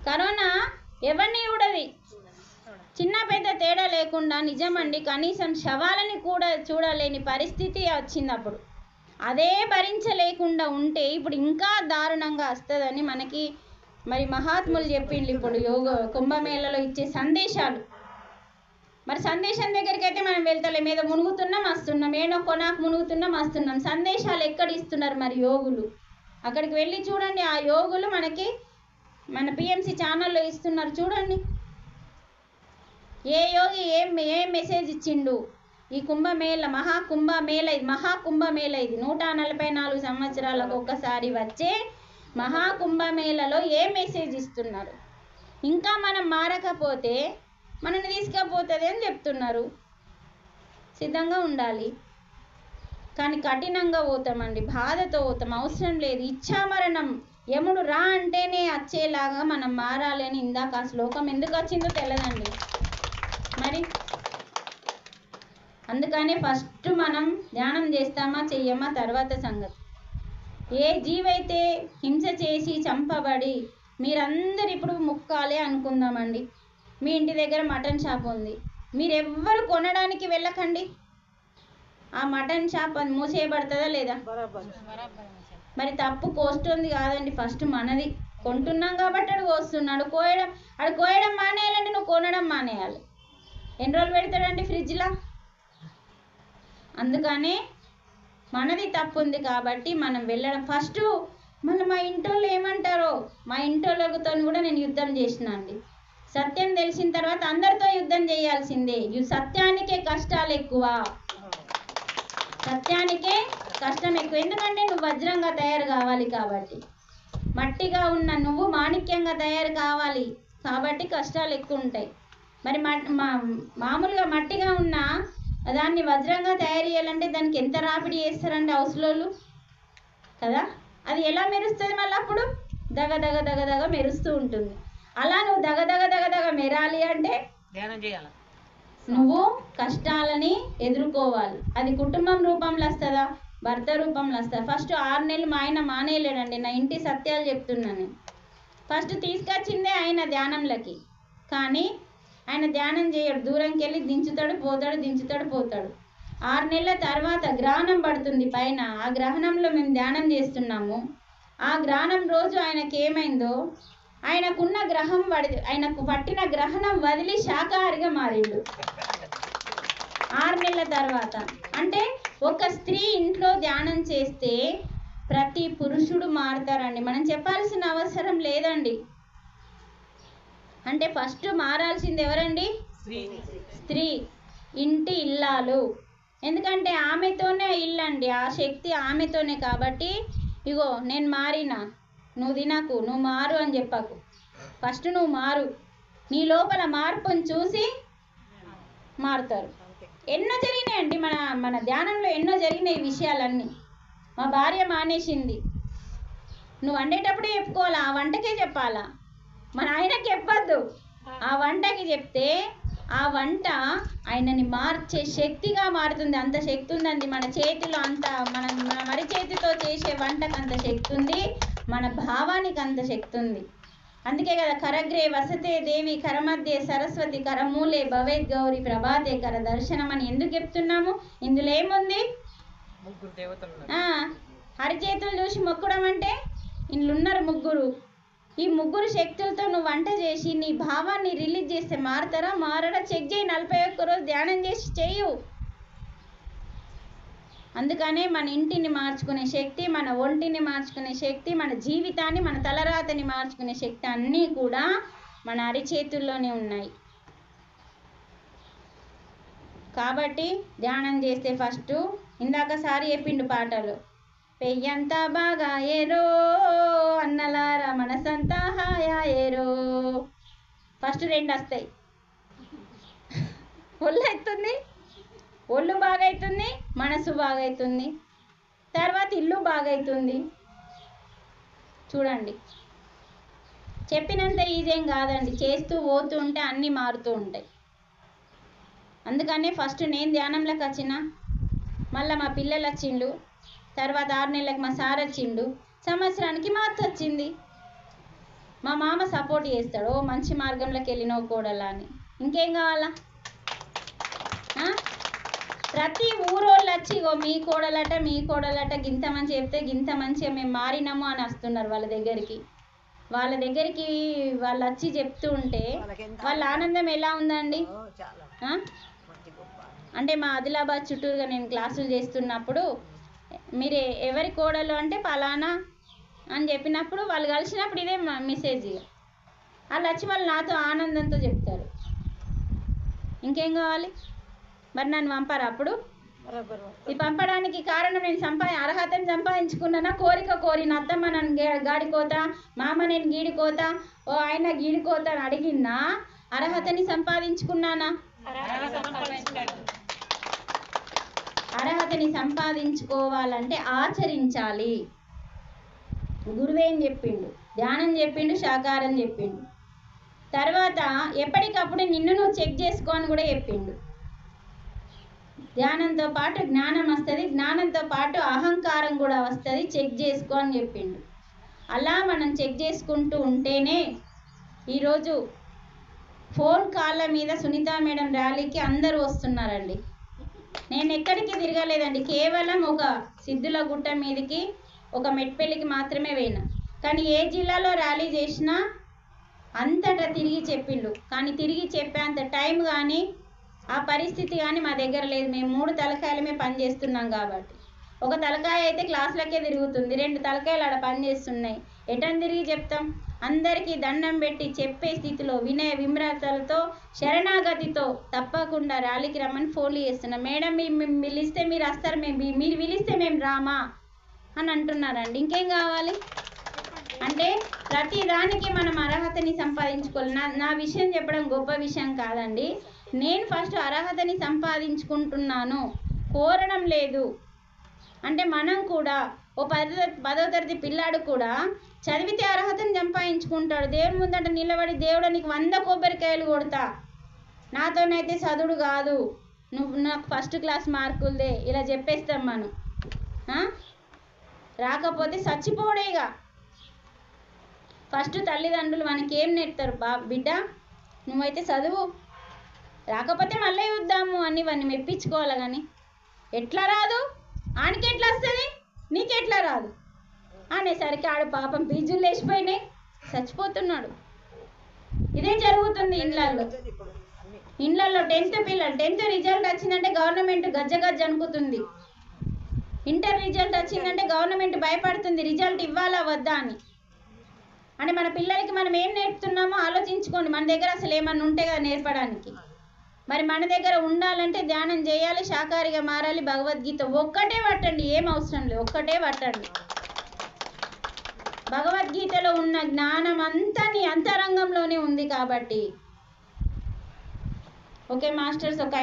Corona ఎవరిని కూడది చిన్న పెద్ద తేడా లేకుండా నిజమండి కనీసం శవాలని కూడా చూడలేని పరిస్థితి వచ్చింది అప్పుడు అదే భరించలేకుండా ఉంటే ఇప్పుడు ఇంకా దారుణంగా వస్తుందని మనకి మరి మహాత్ములు చెప్పిండ్రు ఇప్పుడు యోగ కుంభమేళలో ఇచ్చే సందేశాలు. మరి సందేశం దగ్గరికి అయితే మనం వెళ్తలేం ఏదో మునుగుతున్నాం వస్తున్నాం ఏదో కొనాకు మునుగుతున్నాం వస్తున్నాం. సందేశాలు ఎక్కడ ఇస్తున్నారు మరి యోగులు? అక్కడికి వెళ్ళి చూడండి ఆ యోగులు మనకి మన పిఎంసి ఛానల్లో ఇస్తున్నారు. చూడండి. ఏ యోగి ఏం ఏ మెసేజ్ ఇచ్చిండు? ఈ కుంభమేళ మహాకుంభమేళ ఇది మహాకుంభమేళ ఇది. నూట నలభై నాలుగు సంవత్సరాలకు ఒక్కసారి వచ్చే మహాకుంభమేళలో ఏ మెసేజ్ ఇస్తున్నారు? ఇంకా మనం మారకపోతే మనల్ని తీసుకపోతుంది అని చెప్తున్నారు. సిద్ధంగా ఉండాలి. కానీ కఠినంగా పోతామండి. బాధతో పోతాం. అవసరం లేదు. ఇచ్చామరణం. యముడు రా అంటేనే వచ్చేలాగా మనం మారాలి అని ఇందాక ఆ శ్లోకం ఎందుకు వచ్చిందో తెలియదండి మరి అందుకనే ఫస్ట్ మనం ధ్యానం చేస్తామా చెయ్యమా తర్వాత సంగతి. ఏ జీవైతే హింస చేసి చంపబడి మీరందరు ఇప్పుడు ముక్కాలే అనుకుందామండి. మీ ఇంటి దగ్గర మటన్ షాప్ ఉంది. మీరెవ్వరు కొనడానికి వెళ్ళకండి. ఆ మటన్ షాప్ అది మూసేయబడుతుందా లేదా? మరి తప్పు కోస్తుంది కాదండి ఫస్ట్ మనది. కొంటున్నాం కాబట్టి అడు కోస్తున్నాడు. కోయడం అడు కోయడం మానేయాలంటే నువ్వు కొనడం మానేయాలి. ఎన్ని రోజులు పెడతాడండి ఫ్రిడ్జ్లో? అందుకనే మనది తప్పు ఉంది కాబట్టి మనం వెళ్ళడం. ఫస్ట్ మన మా ఇంటోళ్ళు ఏమంటారో మా ఇంటోళ్ళతో కూడా నేను యుద్ధం చేసిన అండి సత్యం తెలిసిన తర్వాత అందరితో యుద్ధం చేయాల్సిందే. ఈ సత్యానికే కష్టాలు ఎక్కువ. సత్యానికే కష్టం ఎక్కువ. ఎందుకంటే నువ్వు వజ్రంగా తయారు కావాలి కాబట్టి. మట్టిగా ఉన్న నువ్వు మాణిక్యంగా తయారు కావాలి కాబట్టి కష్టాలు ఎక్కువ ఉంటాయి. మరి మామూలుగా మట్టిగా ఉన్న దాన్ని వజ్రంగా తయారు చేయాలంటే దానికి ఎంత రాపిడి చేస్తారండి హౌస్లోళ్ళు? కదా? అది ఎలా మెరుస్తుంది మళ్ళీ అప్పుడు? దగ దగ దగ దగ మెరుస్తూ ఉంటుంది. అలా నువ్వు దగ దగ దగ దగ మెరాలి అంటే? ధ్యానం చేయాలి. నువ్వు కష్టాలని ఎదుర్కోవాలి. అది కుటుంబం రూపంలో వస్తుందా? భర్త రూపంలో వస్తారు ఫస్ట్ ఆరు నెలలు మా ఆయన మానేయలేడండి నా ఇంటి సత్యాలు చెప్తున్నాను. నేను. ఫస్ట్ తీసుకొచ్చిందే ఆయన ధ్యానంలోకి. కానీ ఆయన ధ్యానం చేయడు దూరంకి వెళ్ళి దించుతాడు పోతాడు దించుతాడు పోతాడు. ఆరు నెలల తర్వాత గ్రహణం పడుతుంది పైన. ఆ గ్రహణంలో మేము ధ్యానం చేస్తున్నాము. ఆ గ్రహణం రోజు ఆయనకి ఏమైందో ఆయనకున్న గ్రహం వడి ఆయనకు పట్టిన గ్రహణం వదిలి శాకాహారిగా మారిండు. ఆరు నెలల తర్వాత. అంటే ఒక స్త్రీ ఇంట్లో ధ్యానం చేస్తే ప్రతి పురుషుడు మారుతారండి. మనం చెప్పాల్సిన అవసరం లేదండి. అంటే ఫస్ట్ మారాల్సింది ఎవరండి? స్త్రీ. ఇంటి ఇల్లాలు. ఎందుకంటే ఆమెతోనే ఇల్లు అండి ఆ శక్తి ఆమెతోనే కాబట్టి ఇగో నేను మారినా. నువ్వు తినకు నువ్వు మారు అని చెప్పకు. ఫస్ట్ నువ్వు మారు. నీ లోపల మార్పుని చూసి మారుతారు. ఎన్నో జరిగినాయండి మన మన ధ్యానంలో ఎన్నో జరిగినాయి విషయాలన్నీ. మా భార్య మానేసింది. నువ్వు వండేటప్పుడే చెప్పుకోవాలా? ఆ వంటకే చెప్పాలా? మన ఆయనకి చెప్పద్దు. ఆ వంటకి చెప్తే ఆ వంట ఆయనని మార్చే శక్తిగా మారుతుంది. అంత శక్తి ఉందండి. మన చేతిలో అంత మన మన మరి చేతితో చేసే వంటకు అంత శక్తి ఉంది. మన భావానికి అంత శక్తి ఉంది. అందుకే కదా కరగ్రే వసతే దేవి కరమధ్యే సరస్వతి కరమూలే భవేద్ గౌరి ప్రభాతే కర దర్శనం అని ఎందుకు చెప్తున్నాము? ఇందులో ఏముంది? అరిచేతులు చూసి మొక్కడం అంటే ఇందులో ఉన్నారు ముగ్గురు. ఈ ముగ్గురు శక్తులతో నువ్వు వంట చేసి నీ భావాన్ని రిలీజ్ చేస్తే మారుతారా? మారడా చెక్ చేయి నలభై ఒక్క రోజు ధ్యానం చేసి చెయ్యు. అందుకనే మన ఇంటిని మార్చుకునే శక్తి మన ఒంటిని మార్చుకునే శక్తి మన జీవితాన్ని మన తలరాతని మార్చుకునే శక్తి అన్నీ కూడా మన అరిచేతుల్లోనే ఉన్నాయి. కాబట్టి ధ్యానం చేస్తే ఫస్ట్ ఇందాక సారి చెప్పిండు పాటలు. పెయ్యంతా బాగా ఏరో అన్నలారా మనసంతా హాయా ఏరో ఫస్ట్ రెండు వస్తాయి. ఒళ్ళు ఎత్తుంది ఒళ్ళు బాగా అవుతుంది మనసు బాగైతుంది తర్వాత ఇల్లు బాగైతుంది. చూడండి. చెప్పినంత ఈజీ కాదండి. చేస్తూ పోతూ ఉంటే అన్నీ మారుతూ ఉంటాయి. అందుకనే ఫస్ట్ నేను ధ్యానంలోకి వచ్చిన మళ్ళీ మా పిల్లలు వచ్చిండు తర్వాత ఆరు నెలలకు మా సార్ వచ్చిండు సంవత్సరానికి మా అత్త వచ్చింది. మా మామ సపోర్ట్ చేస్తాడు. ఓ మంచి మార్గంలోకి వెళ్ళినవు కోడలా అని. ఇంకేం కావాలా? ప్రతి ఊరోళ్ళు వచ్చి ఇగో మీ కోడలట మీ కోడలట గింత మంచి చెప్తే గింత మంచిగా మేము మారినాము అని వస్తున్నారు వాళ్ళ దగ్గరికి. వాళ్ళ దగ్గరికి వాళ్ళు వచ్చి చెప్తూ ఉంటే వాళ్ళ ఆనందం ఎలా ఉందండి? అంటే మా ఆదిలాబాద్ చుట్టూరుగా నేను క్లాసులు చేస్తున్నప్పుడు మీరు ఎవరి కోడలు అంటే పలానా అని చెప్పినప్పుడు వాళ్ళు కలిసినప్పుడు ఇదే మా మెసేజ్ వాళ్ళు వచ్చి వాళ్ళు నాతో ఆనందంతో చెప్తారు. ఇంకేం కావాలి? మరి నన్ను పంపారు అప్పుడు? ఈ పంపడానికి కారణం నేను సంపా అర్హతను సంపాదించుకున్నానా? కోరిక కోరిన అత్తమ్మ నన్ను గాడికోత మామ నేను గీడికోత ఓ ఆయన గీడికోత అని అడిగినా అర్హతని సంపాదించుకున్నానా? అర్హతని సంపాదించుకోవాలంటే ఆచరించాలి. గురువేం చెప్పిండు? ధ్యానం చెప్పిండు శాకారం చెప్పిండు. తర్వాత ఎప్పటికప్పుడు నిన్ను నువ్వు చెక్ చేసుకో అని కూడా చెప్పిండు. ధ్యానంతో పాటు జ్ఞానం వస్తుంది. జ్ఞానంతో పాటు అహంకారం కూడా వస్తుంది. చెక్ చేసుకో అని చెప్పిండు. అలా మనం చెక్ చేసుకుంటూ ఉంటేనే ఈరోజు ఫోన్ కాళ్ళ మీద సునీత మేడం ర్యాలీకి అందరూ వస్తున్నారండి. నేను ఎక్కడికి తిరగలేదండి. కేవలం ఒక సిద్ధుల గుట్ట మీదకి ఒక మెట్పెల్లికి మాత్రమే పోయినా. కానీ ఏ జిల్లాలో ర్యాలీ చేసినా అంతటా తిరిగి చెప్పిండు. కానీ తిరిగి చెప్పేంత టైం కానీ ఆ పరిస్థితి కానీ మా దగ్గర లేదు. మేము మూడు తలకాయలమే పని చేస్తున్నాం కాబట్టి. ఒక తలకాయ అయితే క్లాసులకే తిరుగుతుంది. రెండు తలకాయలు ఆడ పని చేస్తున్నాయి. ఎటని తిరిగి చెప్తాం? అందరికీ దండం పెట్టి చెప్పే స్థితిలో వినయ విమ్రతలతో శరణాగతితో తప్పకుండా ర్యాలీకి రమ్మని ఫోన్లు చేస్తున్నాం. మేడం మేము పిలిస్తే మీరు వస్తారు. మేము మీరు పిలిస్తే మేము రామా? అని అంటున్నారండి. ఇంకేం కావాలి? అంటే ప్రతి దానికి మనం అర్హతని సంపాదించుకోవాలి. నా నా విషయం చెప్పడం గొప్ప విషయం కాదండి. నేను ఫస్ట్ అర్హతని సంపాదించుకుంటున్నాను. కోరడం లేదు. అంటే మనం కూడా ఓ పదో పదో తరగతి పిల్లాడు కూడా చదివితే అర్హతని సంపాదించుకుంటాడు. దేవుని ముందట నిలబడి దేవుడు నీకు వంద కొబ్బరికాయలు కొడతా. నాతోనైతే చదువుడు కాదు. నువ్వు నాకు ఫస్ట్ క్లాస్ మార్కులదే. ఇలా చెప్పేస్తాం మనం. ఆ? రాకపోతే చచ్చిపోడేగా ఫస్ట్ తల్లిదండ్రులు మనకి ఏం బా బిడ్డ నువ్వైతే చదువు. రాకపోతే మళ్ళీ చూద్దాము అని వాడిని మెప్పించుకోవాలి కానీ. ఎట్లా రాదు? ఆనికి ఎట్లా వస్తుంది? నీకెట్లా రాదు? అనేసరికి ఆడు పాపం పీజులు లేచిపోయినాయి. చచ్చిపోతున్నాడు. ఇదే జరుగుతుంది ఇండ్లల్లో. ఇండ్లలో టెన్త్ పిల్లలు టెన్త్ రిజల్ట్ వచ్చిందంటే గవర్నమెంట్ గజ్జ గజ్జ అనుకుతుంది. ఇంటర్ రిజల్ట్ వచ్చిందంటే గవర్నమెంట్ భయపడుతుంది రిజల్ట్ ఇవ్వాలా వద్దా అని. అంటే మన పిల్లలకి మనం ఏం నేర్పుతున్నామో ఆలోచించుకోండి. మన దగ్గర అసలు ఏమన్నా ఉంటే కదా నేర్పడానికి. మరి మన దగ్గర ఉండాలంటే ధ్యానం చేయాలి శాకాహారిగా మారాలి భగవద్గీత ఒక్కటే పట్టండి ఏం అవసరం లేదు ఒక్కటే పట్టండి. భగవద్గీతలో ఉన్న జ్ఞానం అంతా నీ అంతరంగంలోనే ఉంది కాబట్టి. ఓకే మాస్టర్స్ ఒక